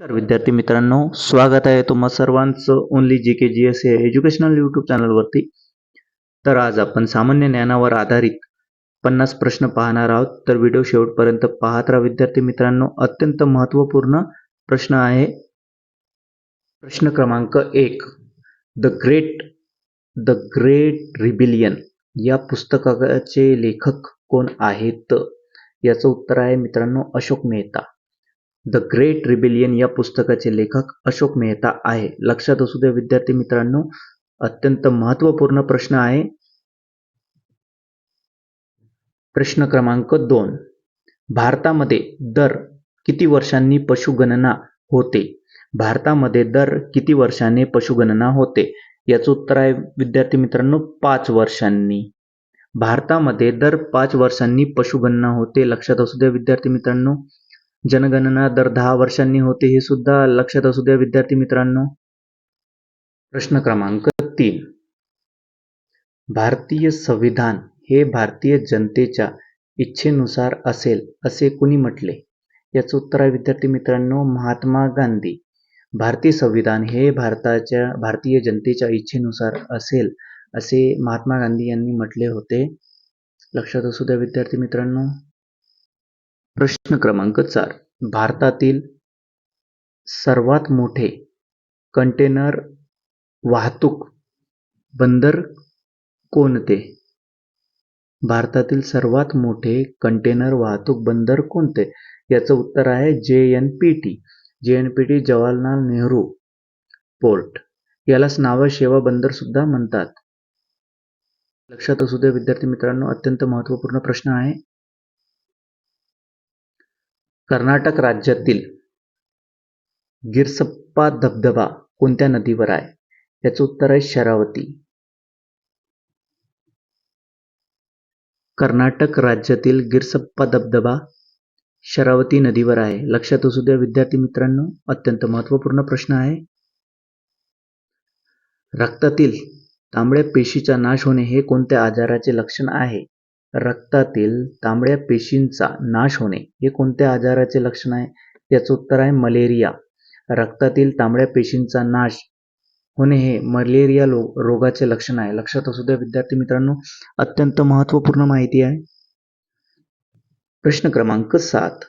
तर विद्यार्थी मित्रांनो स्वागत आहे तुम्हा सर्वांचं only G K G S हे एज्युकेशनल यूट्यूब चॅनलवरती तर आज आपण सामान्य ज्ञानावर आधारित पन्नास प्रश्न पाहणार आहोत. तर व्हिडिओ शेवटपर्यंत पाहत राहा विद्यार्थी मित्रांनो अत्यंत महत्त्वपूर्ण प्रश्न आहे. प्रश्न क्रमांक एक the great the great rebellion या पुस्तकाचे लेखक कोण आहेत? याचं उत्तर आहे मित्रांनो Ashok Mehta. The great rebellion या पुस्तकाचे लेखक अशोक मेहता आहे. लक्षात असू द्या विद्यार्थी मित्रांनो अत्यंत महत्त्वपूर्ण प्रश्न आहे. प्रश्न क्रमांक दोन. भारतामध्ये दर किती वर्षांनी पशुगणना होते? भारतामध्ये दर किती वर्षांनी पशुगणना होते? याचं उत्तर आहे विद्यार्थी मित्रांनो पाच वर्षांनी. भारतामध्ये दर पाच वर्षांनी पशुगणना होते. लक्षात असू द्या विद्यार्थी मित्रांनो जनगणना दर दहा वर्षांनी होते हे सुद्धा लक्षात असू द्या विद्यार्थी मित्रांनो. प्रश्न क्रमांक तीन. भारतीय संविधान हे भारतीय जनतेच्या इच्छेनुसार असेल असे कुणी म्हटले? याचं उत्तर आहे विद्यार्थी मित्रांनो महात्मा गांधी. भारतीय संविधान हे भारताच्या भारतीय जनतेच्या इच्छेनुसार असेल असे महात्मा गांधी यांनी म्हटले होते. लक्षात असू द्या विद्यार्थी मित्रांनो. प्रश्न क्रमांक चार. भारतातील सर्वात मोठे कंटेनर वाहतूक बंदर कोणते? भारतातील सर्वात मोठे कंटेनर वाहतूक बंदर कोणते? याचं उत्तर आहे J N P T. J N P T Jawaharlal Nehru port. यालाच नावा शेवा बंदर सुद्धा म्हणतात. लक्षात असू द्या विद्यार्थी मित्रांनो अत्यंत महत्त्वपूर्ण प्रश्न आहे. कर्नाटक राज्यातील गिरसप्पा धबधबा कोणत्या नदीवर आहे? याचं उत्तर आहे शरावती. कर्नाटक राज्यातील गिरसप्पा धबधबा शरावती नदीवर आहे. लक्षात असू द्या विद्यार्थी मित्रांनो अत्यंत महत्त्वपूर्ण प्रश्न आहे. रक्तातील तांबड्या पेशीचा नाश होणे हे कोणत्या आजाराचे लक्षण आहे? रक्तातील तांबड्या पेशींचा नाश होणे हे कोणत्या आजाराचे लक्षण आहे? याचं उत्तर आहे मलेरिया. रक्तातील तांबड्या पेशींचा नाश होणे हे मलेरिया लो रोगाचे लक्षण आहे. लक्षात असू द्या विद्यार्थी मित्रांनो अत्यंत महत्त्वपूर्ण माहिती आहे. प्रश्न क्रमांक सात.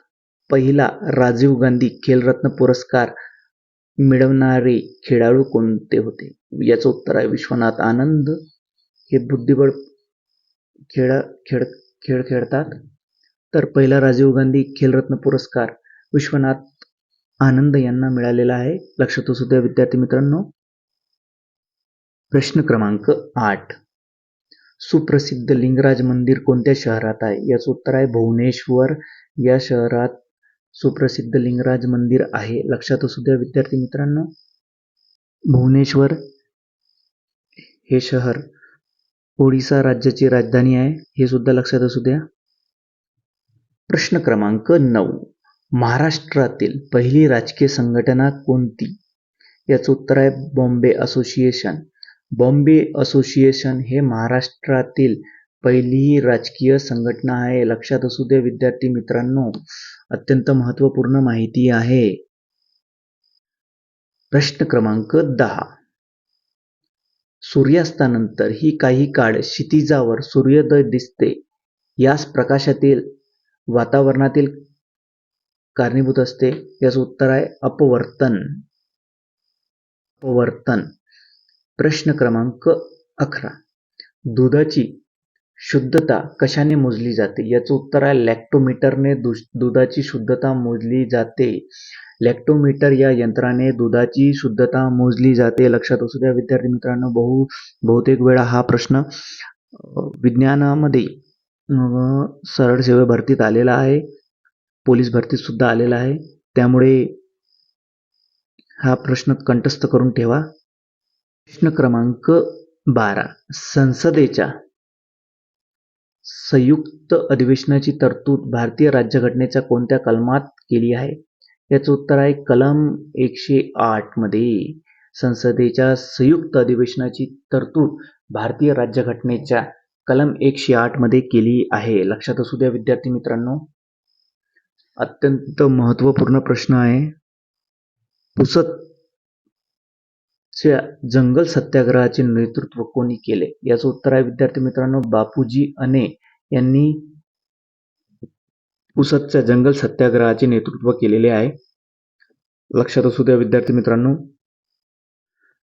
पहिला राजीव गांधी खेलरत्न पुरस्कार मिळवणारे खेळाडू कोणते होते? याचं उत्तर आहे विश्वनाथ आनंद. हे बुद्धिबळ खेळ खेळ खेळ खेळतात. तर पहिला राजीव गांधी खेलरत्न पुरस्कार विश्वनाथ आनंद यांना मिळालेला आहे. लक्षात असू द्या विद्यार्थी मित्रांनो. प्रश्न क्रमांक आठ. सुप्रसिद्ध लिंगराज मंदिर कोणत्या शहरात आहे? याचं उत्तर आहे भुवनेश्वर. या शहरात सुप्रसिद्ध लिंगराज मंदिर आहे. लक्षात असू द्या विद्यार्थी मित्रांनो. भुवनेश्वर हे शहर ओडिसा राज्याची राजधानी आहे हे सुद्धा लक्षात असू द्या. प्रश्न क्रमांक नऊ. महाराष्ट्रातील पहिली राजकीय संघटना कोणती? याचं उत्तर आहे बॉम्बे असोसिएशन. बॉम्बे असोसिएशन हे महाराष्ट्रातील पहिली राजकीय संघटना आहे लक्षात असू द्या विद्यार्थी मित्रांनो. अत्यंत महत्त्वपूर्ण माहिती आहे. प्रश्न क्रमांक दहा. सूर्यास्तानंतर ही काही काळ क्षितिजावर सूर्योदय दिसते. यास प्रकाशातील वातावरणातील कारणीभूत असते. याचं उत्तर आहे अपवर्तन. अपवर्तन. प्रश्न क्रमांक अकरा. दुधाची शुद्धता कशाने मोजली जाते? याचं उत्तर आहे लॅक्टोमीटरने दुधाची शुद्धता मोजली जाते. लॅक्टोमीटर या यंत्राने दुधाची शुद्धता मोजली जाते. लक्षात असू द्या विद्यार्थी मित्रांनो बहु बहुतेक वेळा हा प्रश्न विज्ञानामध्ये सरळ सेवा भरतीत आलेला आहे. पोलीस भरतीत सुद्धा आलेला आहे. त्यामुळे हा प्रश्न कंठस्थ करून ठेवा. प्रश्न क्रमांक बारा संसदेच्या संयुक्त अधिवेशनाची तरतूद भारतीय राज्यघटनेच्या कोणत्या कलमात केली आहे? याचं उत्तर आहे कलम एकशे आठमध्ये संसदेच्या संयुक्त अधिवेशनाची तरतूद भारतीय राज्यघटनेच्या कलम एकशे आठमध्ये केली आहे. लक्षात असू द्या विद्यार्थी मित्रांनो. अत्यंत महत्त्वपूर्ण प्रश्न आहे. पुसत च्या जंगल सत्याग्रहाचे नेतृत्व कोणी केले? याचं उत्तर आहे विद्यार्थी मित्रांनो बापूजी अने यांनी पुसदच्या जंगल सत्याग्रहाचे नेतृत्व केलेले आहे. लक्षात असू द्या विद्यार्थी मित्रांनो.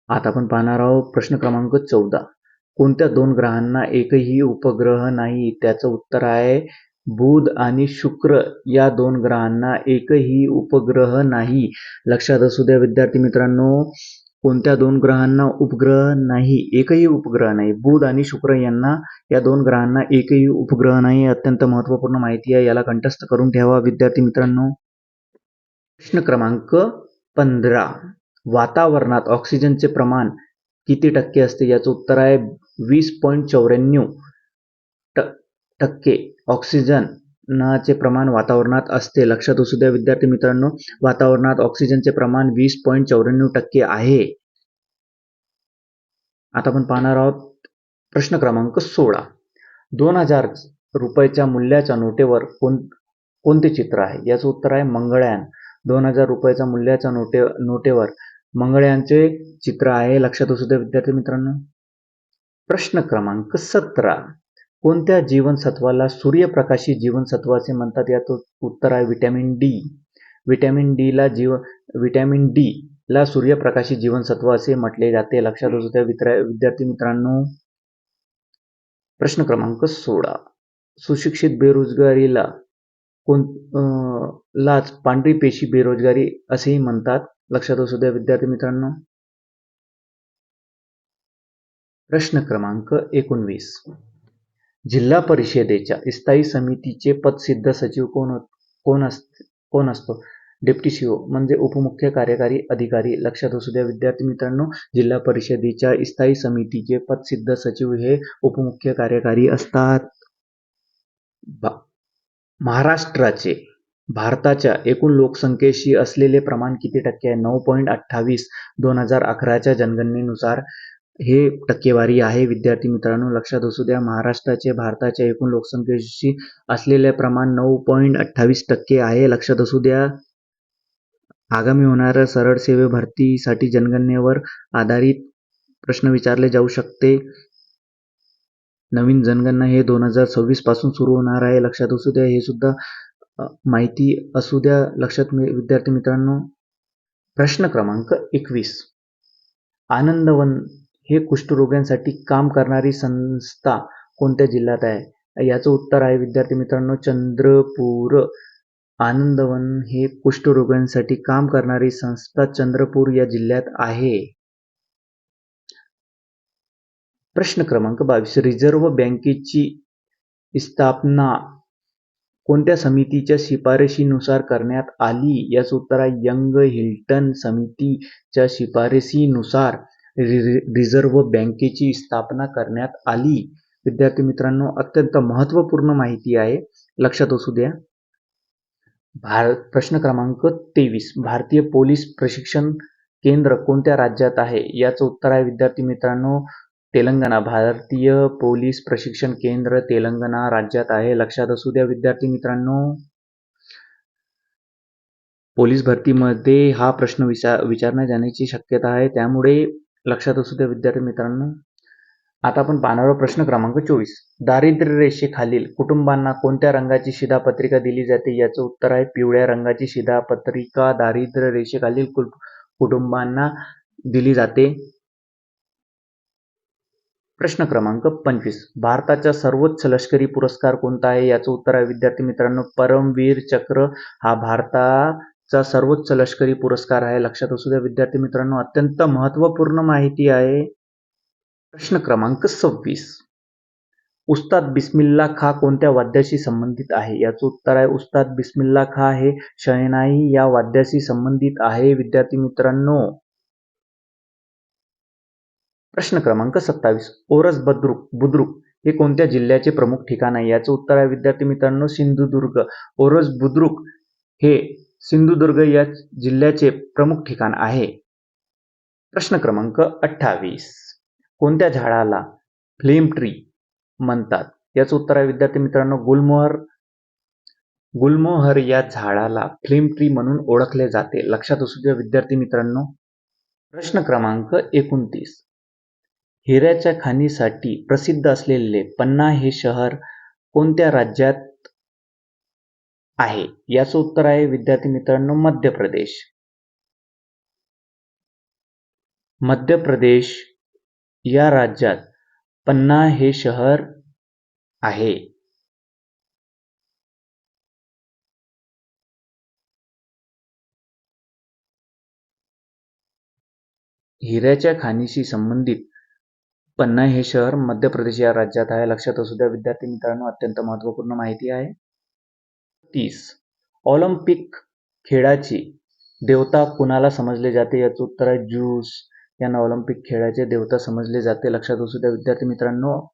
आता आपण पाहणार आहोत प्रश्न क्रमांक चौदा. कोणत्या दोन ग्रहांना एकही उपग्रह नाही? त्याचं उत्तर आहे बुध आणि शुक्र. या दोन ग्रहांना एकही उपग्रह नाही. लक्षात असू द्या विद्यार्थी मित्रांनो. कोणत्या दोन ग्रहांना उपग्रह नाही एकही उपग्रह नाही. बुध आणि शुक्र यांना या दोन ग्रहांना एकही उपग्रह नाही अत्यंत महत्त्वपूर्ण माहिती आहे. याला कंठस्थ करून ठेवा. विद्यार्थी मित्रांनो प्रश्न क्रमांक पंधरा. वातावरणात ऑक्सिजनचे प्रमाण किती टक्के असते? याचं उत्तर आहे वीस पॉईंट चौऱ्याण्णव टक्के. ऑक्सिजन नाचे प्रमाण वातावरणात असते. लक्षात असू द्या विद्यार्थी मित्रांनो वातावरणात ऑक्सिजनचे प्रमाण वीस पॉईंट चौऱ्याण्णव टक्के आहे. आता आपण पाहणार आहोत प्रश्न क्रमांक सोळा. दोन हजार रुपयाच्या मूल्याच्या नोटेवर कोण कोणते चित्र आहे? याचं उत्तर आहे मंगळयान. दोन हजार रुपयाच्या मूल्याच्या नोटे नोटेवर मंगळयांचे चित्र आहे. लक्षात असू द्या विद्यार्थी मित्रांनो. प्रश्न क्रमांक सतरा. कोणत्या जीवनसत्वाला सूर्यप्रकाशी जीवनसत्व असे म्हणतात? याचं उत्तर आहे विटॅमिन डी. विटॅमिन डीला जीव विटॅमिन डी ला सूर्यप्रकाशी जीवनसत्व असे म्हटले जाते. लक्षात असू द्या विद्यार्थी मित्रांनो. प्रश्न क्रमांक सोळा. सुशिक्षित बेरोजगारीला कोण लाच पांढरी पेशी बेरोजगारी असेही म्हणतात. लक्षात असू द्या विद्यार्थी मित्रांनो. प्रश्न क्रमांक एकोणवीस. जिल्हा परिषदेच्या स्थायी समितीचे पदसिद्ध सचिव कोण कोण अस कोण असतो? डेप्टी सीओ म्हणजे उपमुख्य कार्यकारी अधिकारी. लक्षात असू द्या विद्यार्थी मित्रांनो जिल्हा परिषदेच्या स्थायी समितीचे पदसिद्ध सचिव हे उपमुख्य कार्यकारी असतात. महाराष्ट्राचे भारताच्या एकूण लोकसंख्येशी असलेले प्रमाण किती टक्के आहे? नऊ पॉईंट अठ्ठावीस. दोन हजार अकराच्या जनगणनेनुसार हे टक्केवारी आहे. विद्यार्थी मित्रांनो लक्षात असू द्या महाराष्ट्राचे भारताच्या एकूण लोकसंख्येशी असलेले प्रमाण नऊ पॉईंट अठ्ठावीस टक्के आहे. लक्षात असू द्या आगामी होणाऱ्या सरळ सेवे भरतीसाठी जनगणनेवर आधारित प्रश्न विचारले जाऊ शकते. नवीन जनगणना हे दोन हजार सव्वीसपासून सुरू होणार आहे. लक्षात असू द्या हे सुद्धा माहिती असू द्या. लक्षात विद्यार्थी मित्रांनो प्रश्न क्रमांक एकवीस. आनंदवन हे कुष्ठरोग्यांसाठी काम करणारी संस्था कोणत्या जिल्ह्यात आहे? याचं उत्तर आहे विद्यार्थी मित्रांनो चंद्रपूर. आनंदवन हे कुष्ठरोग्यांसाठी काम करणारी संस्था चंद्रपूर या जिल्ह्यात आहे. प्रश्न क्रमांक बावीस. रिझर्व्ह बँकेची स्थापना कोणत्या समितीच्या शिफारशीनुसार करण्यात आली? याचं उत्तर आहे यंग हिल्टन समितीच्या शिफारशीनुसार. रिझर्व्ह बँकेची स्थापना करण्यात आली. विद्यार्थी मित्रांनो अत्यंत महत्त्वपूर्ण माहिती आहे. लक्षात असू द्या. भारत प्रश्न क्रमांक तेवीस. भारतीय पोलीस प्रशिक्षण केंद्र कोणत्या राज्यात आहे? याचं उत्तर आहे विद्यार्थी मित्रांनो तेलंगणा. भारतीय पोलीस प्रशिक्षण केंद्र तेलंगणा राज्यात आहे. लक्षात असू द्या विद्यार्थी मित्रांनो. पोलीस भरतीमध्ये हा प्रश्न विचार विचारण्यात जाण्याची शक्यता आहे. त्यामुळे लक्षात असू द्या विद्यार्थी मित्रांनो. आता आपण पाहणार प्रश्न क्रमांक चोवीस. दारिद्र्य रेषेखालील कुटुंबांना कोणत्या रंगाची शिधापत्रिका दिली जाते? याचं उत्तर आहे पिवळ्या रंगाची शिधापत्रिका दारिद्र्य रेषेखालील कुटुंबांना दिली जाते. प्रश्न क्रमांक पंचवीस. भारताचा सर्वोच्च लष्करी पुरस्कार कोणता आहे? याचं उत्तर आहे विद्यार्थी मित्रांनो परमवीर चक्र हा भारता चा सर्वोच्च लष्करी पुरस्कार आहे. लक्षात असू द्या विद्यार्थी मित्रांनो अत्यंत महत्त्वपूर्ण माहिती आहे. प्रश्न क्रमांक सव्वीस. उस्ताद बिस्मिल्ला खा कोणत्या वाद्याशी संबंधित आहे? याचं उत्तर आहे उस्ताद बिस्मिल्ला खा हे शहनाई या वाद्याशी संबंधित आहे विद्यार्थी मित्रांनो. प्रश्न क्रमांक सत्तावीस. ओरस बद्रुक बुद्रुक हे कोणत्या जिल्ह्याचे प्रमुख ठिकाण आहे? याचं उत्तर आहे विद्यार्थी मित्रांनो सिंधुदुर्ग. ओरस बुद्रुक हे सिंधुदुर्ग या जिल्ह्याचे प्रमुख ठिकाण आहे. प्रश्न क्रमांक अठ्ठावीस. कोणत्या झाडाला फ्लेम ट्री म्हणतात? याचं उत्तर आहे विद्यार्थी मित्रांनो गुलमोहर. गुलमोहर या झाडाला फ्लेम ट्री म्हणून ओळखले जाते. लक्षात असू द्या विद्यार्थी मित्रांनो. प्रश्न क्रमांक एकोणतीस. हिऱ्याच्या खाणीसाठी प्रसिद्ध असलेले पन्ना हे शहर कोणत्या राज्यात आहे. याचं उत्तर आहे विद्यार्थी मित्रांनो मध्य प्रदेश मध्य प्रदेश या राज्यात पन्ना हे शहर आहे. हिऱ्याच्या खाणीशी संबंधित पन्ना हे शहर मध्य प्रदेश या राज्यात आहे. लक्षात असू द्या विद्यार्थी मित्रांनो अत्यंत महत्त्वपूर्ण माहिती आहे. तीस. ऑलिम्पिक खेळाची देवता कुणाला समजले जाते याचं उत्तर आहे ज्यूस. यांना ऑलिम्पिक खेळाचे देवता समजले जाते. लक्षात असू द्या विद्यार्थी मित्रांनो.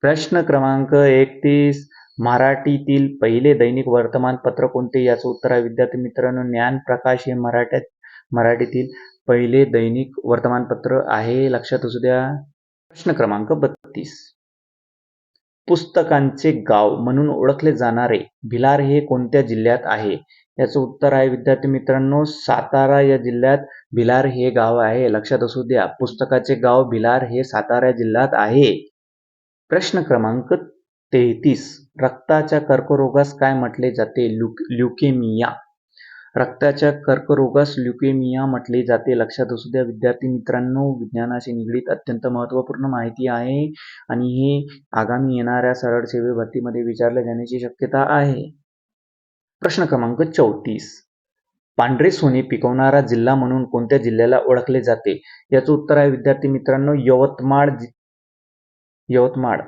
प्रश्न क्रमांक एकतीस. मराठीतील पहिले दैनिक वर्तमानपत्र कोणते याचं उत्तर आहे? विद्यार्थी मित्रांनो ज्ञान प्रकाश हे मराठ्यात मराठीतील पहिले दैनिक वर्तमानपत्र आहे. लक्षात असू द्या. प्रश्न क्रमांक बत्तीस. पुस्तकांचे गाव म्हणून ओळखले जाणारे भिलार हे कोणत्या जिल्ह्यात आहे? याचं उत्तर आहे विद्यार्थी मित्रांनो सातारा या जिल्ह्यात भिलार हे गाव आहे. लक्षात असू द्या पुस्तकाचे गाव भिलार हे सातारा जिल्ह्यात आहे. प्रश्न क्रमांक तेहतीस. रक्ताच्या कर्करोगास काय म्हटले जाते? ल्युकेमिया रक्ताच्या कर्करोगास ल्युकेमिया म्हटले जाते. लक्षात असू द्या विद्यार्थी मित्रांनो विज्ञानाशी निगडीत अत्यंत महत्त्वपूर्ण माहिती आहे आणि हे आगामी येणाऱ्या सरळ सेवे भरतीमध्ये विचारल्या जाण्याची शक्यता आहे. प्रश्न क्रमांक चौतीस. पांढरे सोने पिकवणारा जिल्हा म्हणून कोणत्या जिल्ह्याला ओळखले जाते? याचं उत्तर आहे विद्यार्थी मित्रांनो यवतमाळ यवतमाळ.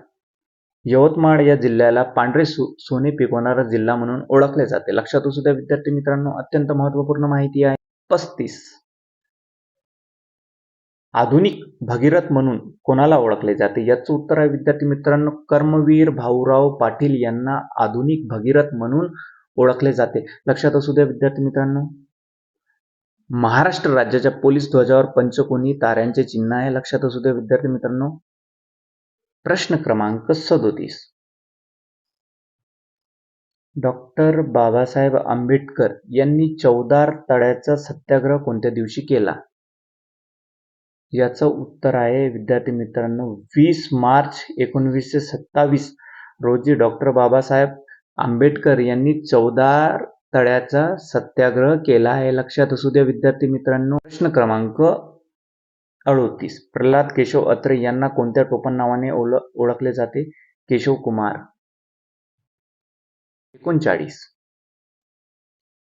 यवतमाळ या जिल्ह्याला पांढरे सोने पिकवणारा जिल्हा म्हणून ओळखले जाते. लक्षात असू द्या विद्यार्थी मित्रांनो अत्यंत महत्त्वपूर्ण माहिती आहे. पस्तीस. आधुनिक भगीरथ म्हणून कोणाला ओळखले जाते? याचं उत्तर आहे विद्यार्थी मित्रांनो कर्मवीर भाऊराव पाटील यांना आधुनिक भगीरथ म्हणून ओळखले जाते. लक्षात असू द्या विद्यार्थी मित्रांनो. महाराष्ट्र राज्याच्या पोलीस ध्वजावर पंचकोनी ताऱ्यांचे चिन्ह आहे. लक्षात असू द्या विद्यार्थी मित्रांनो. प्रश्न क्रमांक सदोतीस. डॉक्टर बाबासाहेब आंबेडकर यांनी चौदार तळ्याचा सत्याग्रह कोणत्या दिवशी केला? याचं उत्तर आहे विद्यार्थी मित्रांनो वीस मार्च एकोणवीसशे सत्तावीस रोजी डॉक्टर बाबासाहेब आंबेडकर यांनी चौदार तळ्याचा सत्याग्रह केला आहे. लक्षात असू द्या विद्यार्थी मित्रांनो. प्रश्न क्रमांक अडोतीस. प्रल्हाद केशव अत्रे यांना कोणत्या टोपण नावाने ओळखले जाते? केशव कुमार. एकोणचाळीस.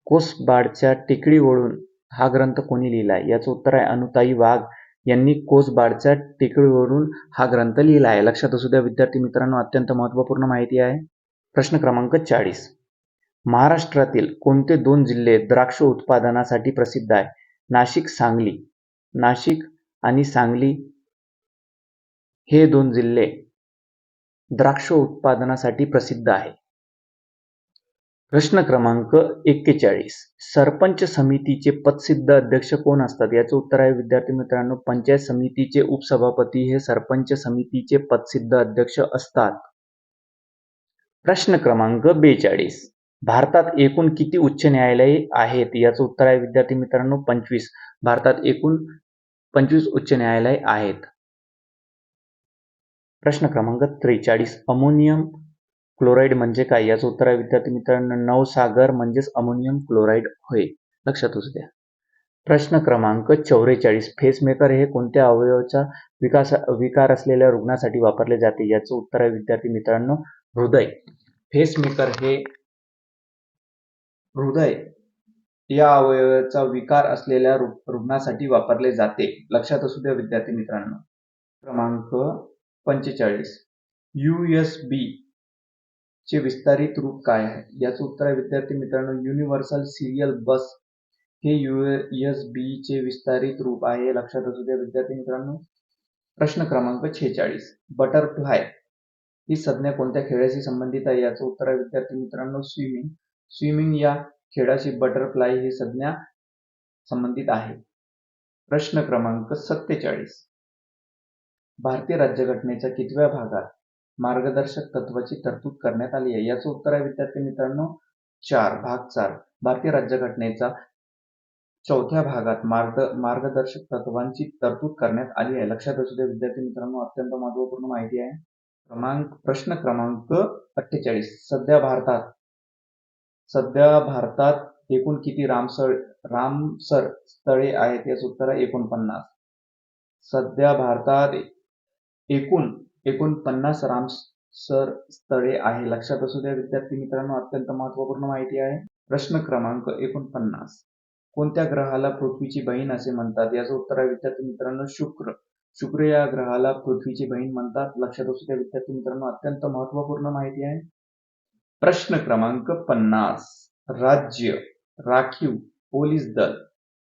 कोसबाडच्या टेकडीवरून हा ग्रंथ कोणी लिहिलाय याचं उत्तर आहे अनुताई वाघ यांनी कोसबाडच्या टेकडीवरून हा ग्रंथ लिहिला आहे. लक्षात असू द्या विद्यार्थी मित्रांनो अत्यंत महत्त्वपूर्ण माहिती आहे. प्रश्न क्रमांक चाळीस. महाराष्ट्रातील कोणते दोन जिल्हे द्राक्ष उत्पादनासाठी प्रसिद्ध आहे? नाशिक सांगली. नाशिक आणि सांगली. हे दोन जिल्हे द्राक्ष उत्पादनासाठी प्रसिद्ध आहे प्रश्न क्रमांक एक्केचाळीस. सरपंच समितीचे पदसिद्ध अध्यक्ष कोण असतात? याचं उत्तर आहे विद्यार्थी मित्रांनो पंचायत समितीचे उपसभापती हे सरपंच समितीचे पदसिद्ध अध्यक्ष असतात. प्रश्न क्रमांक बेचाळीस. भारतात एकूण किती उच्च न्यायालये आहेत? याचं उत्तर आहे विद्यार्थी मित्रांनो पंचवीस. भारतात एकूण पंचवीस उच्च न्यायालय आहेत. प्रश्न क्रमांक त्रेचाळीस अमोनियम क्लोराईड म्हणजे काय? याचं उत्तर आहे विद्यार्थी मित्रांनो नवसागर म्हणजेच अमोनियम क्लोराईड होय. लक्षात असू द्या. प्रश्न क्रमांक चौवेचाळीस फेसमेकर हे कोणत्या अवयवाचा विकास विकार असलेल्या रुग्णासाठी वापरले जाते? याचं उत्तर आहे विद्यार्थी मित्रांनो हृदय. फेसमेकर हे हृदय. या अवयवाचा विकार असलेल्या रुग्णासाठी वापरले जाते. लक्षात असू द्या विद्यार्थी मित्रांनो. क्रमांक पंचेचाळीस. यू एस बी चे विस्तारित रूप काय आहे? याचं उत्तर आहे विद्यार्थी मित्रांनो युनिव्हर्सल सिरियल बस हे यू एस बी चे विस्तारित रूप आहे. लक्षात असू द्या विद्यार्थी मित्रांनो. प्रश्न क्रमांक छेचाळीस. बटरफ्लाय ही संज्ञा कोणत्या खेळाशी संबंधित आहे? याचं उत्तर आहे विद्यार्थी मित्रांनो स्विमिंग. स्विमिंग या खेळाशी बटरफ्लाय ही संज्ञा संबंधित आहे. प्रश्न क्रमांक सत्तेचाळीस. भारतीय राज्यघटनेच्या कितव्या भागात मार्गदर्शक तत्वाची तरतूद करण्यात आली आहे? याचं उत्तर आहे विद्यार्थी मित्रांनो चार भाग चार. भारतीय राज्यघटनेचा चौथ्या भागात मार्ग मार्गदर्शक तत्वांची तरतूद करण्यात आली आहे. लक्षात असू द्या विद्यार्थी मित्रांनो अत्यंत महत्त्वपूर्ण माहिती आहे. क्रमांक प्रश्न क्रमांक अठ्ठेचाळीस. सध्या भारतात सध्या भारतात एकूण किती रामसर रामसर स्थळे आहेत याचं उत्तर आहे एकोणपन्नास. सध्या भारतात एकूण एकोणपन्नास रामसर स्थळे आहे. लक्षात असू द्या विद्यार्थी मित्रांनो अत्यंत महत्त्वपूर्ण माहिती आहे. प्रश्न क्रमांक एकोणपन्नास. कोणत्या ग्रहाला पृथ्वीची बहीण असे म्हणतात? याचं उत्तर आहे विद्यार्थी मित्रांनो शुक्र. शुक्र या ग्रहाला पृथ्वीची बहीण म्हणतात. लक्षात असू द्या विद्यार्थी मित्रांनो अत्यंत महत्त्वपूर्ण माहिती आहे. प्रश्न क्रमांक पन्नास राज्य राखीव पोलीस दल.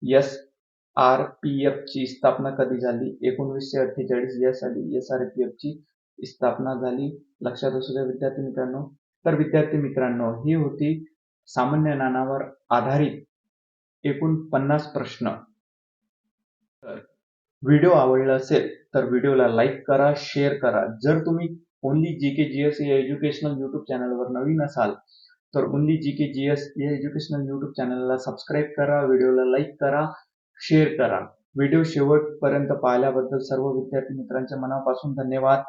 एस आर पी एफ ची स्थापना कधी झाली? एकोणवीसशे अठ्ठेचाळीस या साली एस आर पी एफ ची स्थापना झाली. लक्षात असू द्या विद्यार्थी मित्रांनो. तर विद्यार्थी मित्रांनो ही होती सामान्य ज्ञानावर आधारित एकूण पन्नास प्रश्न. तर व्हिडिओ आवडला असेल तर व्हिडिओला लाईक करा शेअर करा. जर तुम्ही only G K G S या एज्युकेशनल युट्यूब चॅनलवर नवीन असाल तर only G K G S या एज्युकेशनल युट्यूब चॅनलला सबस्क्राईब करा व्हिडिओला लाईक करा शेअर करा. व्हिडिओ शेवटपर्यंत पाहिल्याबद्दल सर्व विद्यार्थी मित्रांच्या मनापासून धन्यवाद.